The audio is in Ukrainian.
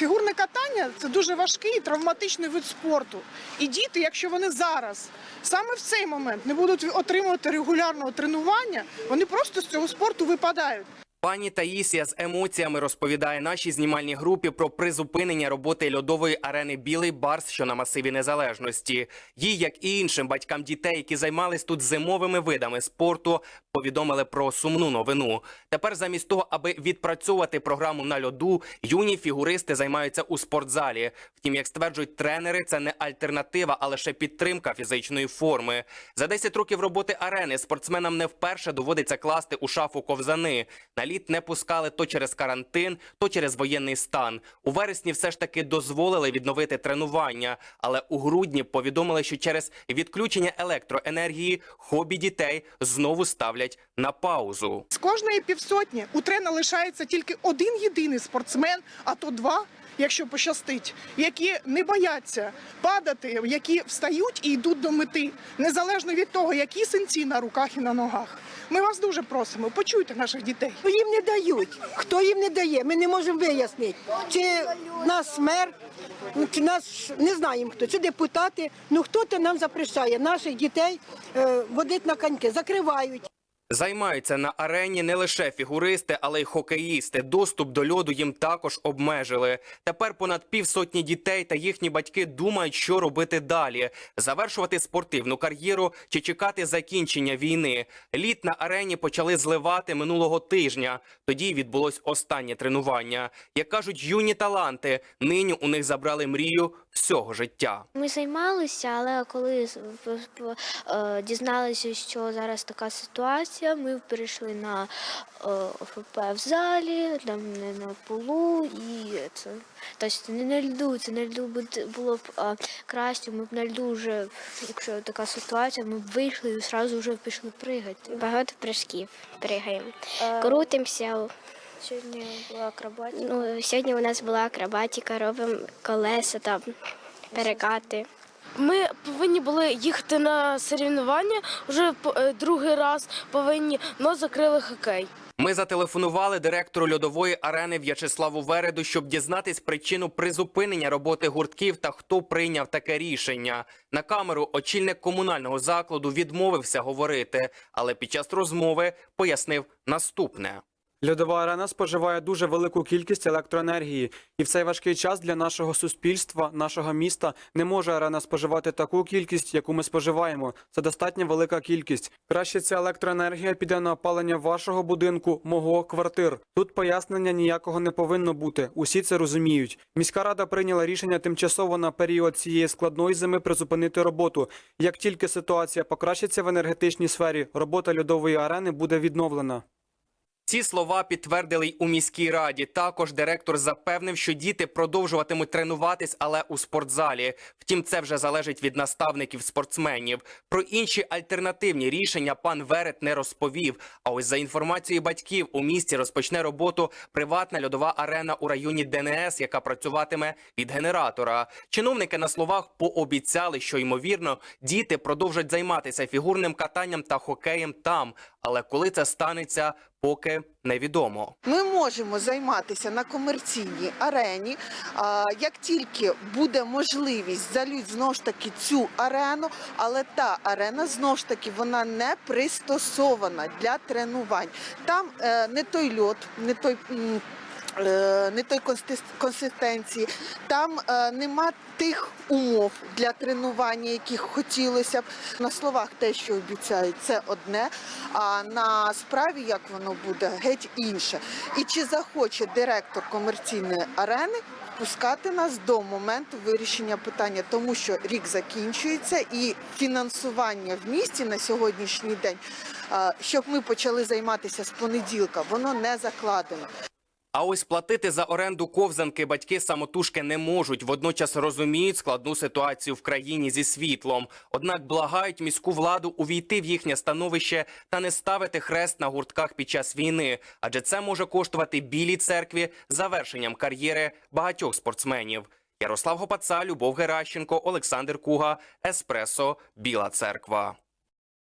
Фігурне катання це дуже важкий і травматичний вид спорту. І діти, якщо вони зараз саме в цей момент не будуть отримувати регулярного тренування, вони просто з цього спорту випадають. Пані Таїсія з емоціями розповідає нашій знімальній групі про призупинення роботи льодової арени Білий Барс, що на масиві незалежності. Їй, як і іншим батькам дітей, які займались тут зимовими видами спорту, повідомили про сумну новину. Тепер, замість того, аби відпрацьовувати програму на льоду, юні фігуристи займаються у спортзалі. Втім, як стверджують тренери, це не альтернатива, а лише підтримка фізичної форми. За 10 років роботи арени спортсменам не вперше доводиться класти у шафу ковзани. На лід не пускали то через карантин, то через воєнний стан. У вересні все ж таки дозволили відновити тренування, але у грудні повідомили, що через відключення електроенергії хобі дітей знову ставлять на паузу. З кожної півсотні у трена лишається тільки один єдиний спортсмен, а то два. Якщо пощастить, які не бояться падати, які встають і йдуть до мети, незалежно від того, які синці на руках і на ногах. Ми вас дуже просимо, почуйте наших дітей. Їм не дають. Хто їм не дає, ми не можемо вияснити. Чи нас мер, ну, чи нас не знаємо хто, чи депутати. Ну хто то нам запрещає наших дітей е, водити на коньки, закривають. Займаються на арені не лише фігуристи, але й хокеїсти. Доступ до льоду їм також обмежили. Тепер понад півсотні дітей та їхні батьки думають, що робити далі: завершувати спортивну кар'єру чи чекати закінчення війни. Лід на арені почали зливати минулого тижня. Тоді відбулось останнє тренування. Як кажуть юні таланти, нині у них забрали мрію всього життя. Ми займалися, але коли е, дізналися, що зараз така ситуація, ми перейшли на е, ОФП в залі, там не на полу і це. Тобто не на льду, це на льду було б е, краще. Ми б на льду вже, якщо така ситуація, ми б вийшли і одразу вже пішли пригати. Багато прыжків пригаємо. Е, Крутимося. Сьогодні була акробатика. Ну, сьогодні у нас була акробатика, робимо колеса там, перекати. Ми повинні були їхати на соревнування вже е, другий раз повинні, але закрили хокей. Ми зателефонували директору льодової арени В'ячеславу Вереду, щоб дізнатись причину призупинення роботи гуртків та хто прийняв таке рішення. На камеру очільник комунального закладу відмовився говорити, але під час розмови пояснив наступне. Льодова арена споживає дуже велику кількість електроенергії, і в цей важкий час для нашого суспільства, нашого міста не може арена споживати таку кількість, яку ми споживаємо. Це достатньо велика кількість. Краще ця електроенергія піде на опалення вашого будинку, мого квартир. Тут пояснення ніякого не повинно бути. Усі це розуміють. Міська рада прийняла рішення тимчасово на період цієї складної зими призупинити роботу. Як тільки ситуація покращиться в енергетичній сфері, робота льодової арени буде відновлена. Ці слова підтвердили й у міській раді. Також директор запевнив, що діти продовжуватимуть тренуватись, але у спортзалі. Втім, це вже залежить від наставників спортсменів. Про інші альтернативні рішення пан Верет не розповів. А ось за інформацією батьків, у місті розпочне роботу приватна льодова арена у районі ДНС, яка працюватиме від генератора. Чиновники на словах пообіцяли, що ймовірно діти продовжать займатися фігурним катанням та хокеєм там. Але коли це станеться, поки невідомо. Ми можемо займатися на комерційній арені. Як тільки буде можливість залють знову ж таки цю арену, але та арена знову ж таки вона не пристосована для тренувань. Там е, не той льот, не той. Е, Не той консистенції, там е, нема тих умов для тренування, яких хотілося б. На словах те, що обіцяють, це одне, а на справі як воно буде, геть інше. І чи захоче директор комерційної арени пускати нас до моменту вирішення питання, тому що рік закінчується і фінансування в місті на сьогоднішній день, а, щоб ми почали займатися з понеділка, воно не закладено. А ось платити за оренду ковзанки батьки самотужки не можуть. Водночас розуміють складну ситуацію в країні зі світлом. Однак благають міську владу увійти в їхнє становище та не ставити хрест на гуртках під час війни, адже це може коштувати білій церкві завершенням кар'єри багатьох спортсменів. Ярослав Гопаца, Любов Геращенко, Олександр Куга, Еспресо, Біла Церква.